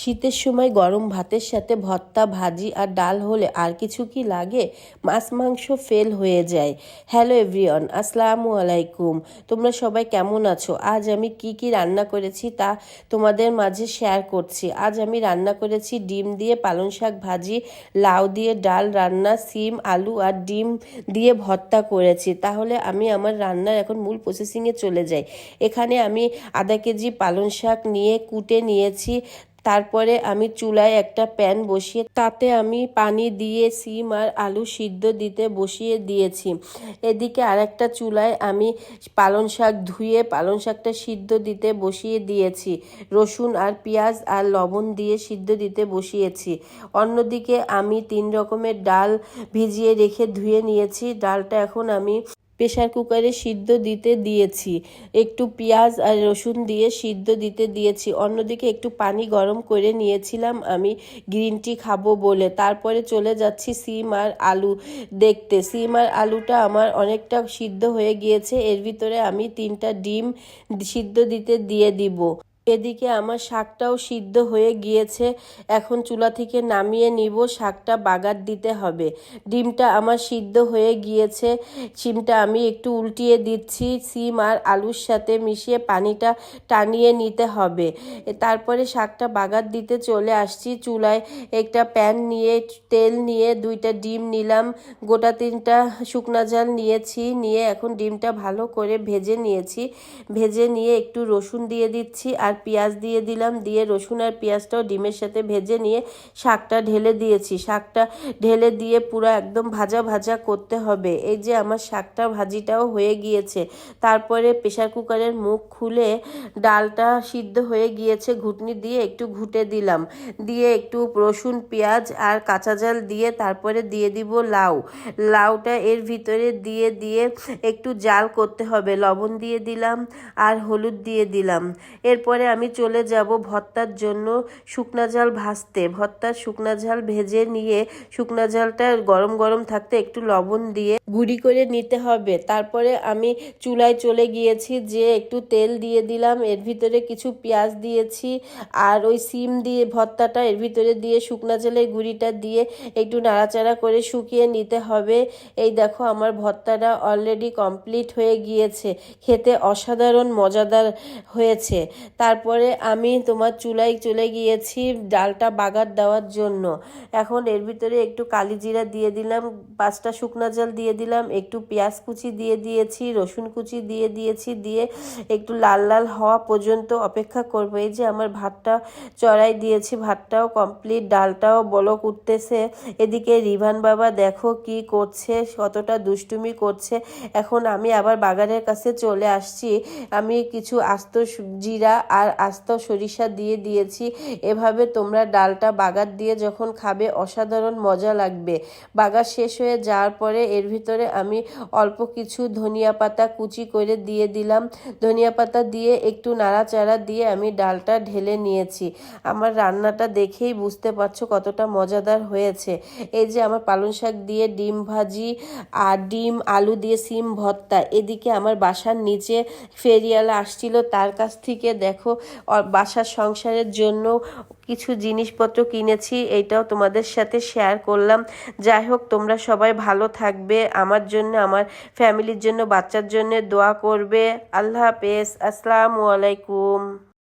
শীতের সময় গরম ভাতের সাথে ভর্তা, ভাজি আর ডাল হলে আর কিছু কি লাগে? মাছ, মাংস ফেল হয়ে যায়। হ্যালো এভরিওয়ান আসসালামু আলাইকুম। তোমরা সবাই কেমন আছো? আজ আমি কি কি রান্না করেছি তা তোমাদের মাঝে শেয়ার করছি। আজ আমি রান্না করেছি ডিম দিয়ে পালং শাক ভাজি, লাউ দিয়ে ডাল রান্না, সিম, আলু আর ডিম দিয়ে ভর্তা করেছি। তাহলে আমি আমার রান্নার এখন মূল প্রসেসিংয়ে চলে যাই। এখানে আমি আধা কেজি পালং শাক নিয়ে কুটে নিয়েছি। তারপরে আমি চুলায় একটা প্যান বসিয়ে তাতে আমি পানি দিয়ে সিম আর আলু সিদ্ধ দিতে বসিয়ে দিয়েছি। এদিকে আরেকটা চুলায় আমি পালং শাক ধুয়ে পালং শাকটা সিদ্ধ দিতে বসিয়ে দিয়েছি। রসুন আর পেঁয়াজ আর লবণ দিয়ে সিদ্ধ দিতে বসিয়েছি। অন্যদিকে আমি তিন রকমের ডাল ভিজিয়ে রেখে ধুয়ে নিয়েছি। ডালটা এখন আমি প্রেশার কুকারে সিদ্ধ দিতে দিয়েছি। একটু পেঁয়াজ আর রসুন দিয়ে সিদ্ধ দিতে দিয়েছি। অন্যদিকে একটু পানি গরম করে নিয়েছিলাম আমি গ্রিন টি খাব বলে। তারপরে চলে যাচ্ছি সিম আর আলু দেখতে। সিম আর আলুটা আমার অনেকটা সিদ্ধ হয়ে গিয়েছে। এর ভিতরে আমি তিনটা ডিম সিদ্ধ দিতে দিয়ে দিব। এদিকে আমার শাকটাও সিদ্ধ হয়ে গিয়েছে। এখন চুলা থেকে নামিয়ে নিব, শাকটা বাগার দিতে হবে। ডিমটা আমার সিদ্ধ হয়ে গিয়েছে। সিমটা আমি একটু উল্টিয়ে দিচ্ছি। সিম আর আলুর সাথে মিশিয়ে পানিটা টানিয়ে নিতে হবে। তারপরে শাকটা বাগার দিতে চলে আসছি। চুলায় একটা প্যান নিয়ে, তেল নিয়ে দুইটা ডিম নিলাম। গোটা তিনটা শুকনা জাল নিয়েছি। নিয়ে এখন ডিমটা ভালো করে ভেজে নিয়েছি। ভেজে নিয়ে একটু রসুন দিয়ে দিচ্ছি আর পেঁয়াজ দিয়ে দিলাম, দিয়ে রসুন আর পেঁয়াজটাও ডিমের সাথে ভেজে নিয়ে শাকটা ঢেলে দিয়েছি। শাকটা ঢেলে দিয়ে পুরো একদম ভাজা ভাজা করতে হবে। এই যে আমার শাকটা ভাজিটাও হয়ে গিয়েছে। তারপরে প্রেশার কুকারের মুখ খুলে ডালটা সিদ্ধ হয়ে গিয়েছে, ঘুটনি দিয়ে একটু ঘুটে দিলাম। দিয়ে একটু রসুন, পেঁয়াজ আর কাঁচা জাল দিয়ে তারপরে দিয়ে দিব লাউ। লাউটা এর ভিতরে দিয়ে দিয়ে একটু জাল করতে হবে। লবণ দিয়ে দিলাম আর হলুদ দিয়ে দিলাম। এরপরে আমি চলে যাব ভর্তার জন্য শুকনা ঝাল ভাজতে। ভর্তার শুকনা ঝাল ভেজে নিয়ে শুকনা ঝালটা গরম গরম থাকতে একটু লবণ দিয়ে গুঁড়ি করে নিতে হবে। তারপরে আমি চুলায় চলে গিয়েছি যে একটু তেল দিয়ে দিলাম, এর ভিতরে কিছু পেঁয়াজ দিয়েছি আর ওই সিম দিয়ে ভর্তাটা এর ভিতরে দিয়ে শুকনা ঝালের গুঁড়িটা দিয়ে একটু নাড়াচাড়া করে শুকিয়ে নিতে হবে। এই দেখো আমার ভর্তাটা অলরেডি কমপ্লিট হয়ে গিয়েছে। খেতে অসাধারণ, মজাদার হয়েছে। তারপরে আমি তোমার চুলায় চলে গিয়েছি ডালটা বাগার দেওয়ার জন্য। এখন এর ভিতরে একটু কালি জিরা দিয়ে দিলাম, পাঁচটা শুকনা জল দিয়ে দিলাম, একটু পেঁয়াজ কুচি দিয়ে দিয়েছি, রসুন কুচি দিয়ে দিয়েছি, দিয়ে একটু লাল লাল হওয়া পর্যন্ত অপেক্ষা করব। এই যে আমার ভাতটা চড়াই দিয়েছি, ভাতটাও কমপ্লিট ডালটাও বলক উঠতেছে। এদিকে রিভান বাবা দেখো কি করছে, কতটা দুষ্টুমি করছে। এখন আমি আবার বাগানের কাছে চলে আসছি। আমি কিছু আস্ত জিরা আর আস্ত সরিষা দিয়ে দিয়েছি। এভাবে তোমরা ডালটা বাগার দিয়ে যখন খাবে, অসাধারণ মজা লাগবে। বাগার শেষ হয়ে যাওয়ার পরে এর ভিতরে আমি অল্প কিছু ধনিয়া পাতা কুচি করে দিয়ে দিলাম। ধনিয়া পাতা দিয়ে একটু নাড়াচাড়া দিয়ে আমি ডালটা ঢেলে নিয়েছি। আমার রান্নাটা দেখেই বুঝতে পারছ কতটা মজাদার হয়েছে। এই যে আমার পালং শাক দিয়ে ডিম ভাজি আর ডিম, আলু দিয়ে সিম ভর্তা, এদিকে আমার বাসার নিচে ফেরিয়ালা আসছিল তার কাছ থেকে দেখো বাসার সংসারের জন্য কিছু জিনিসপত্র কিনেছি এইটাও তোমাদের সাথে শেয়ার করলাম। যাই হোক, তোমরা সবাই ভালো থাকবে, আমার জন্য, আমার ফ্যামিলির জন্য, বাচ্চার জন্য দোয়া করবে। আল্লাহ হাফেজ, আসসালামু আলাইকুম।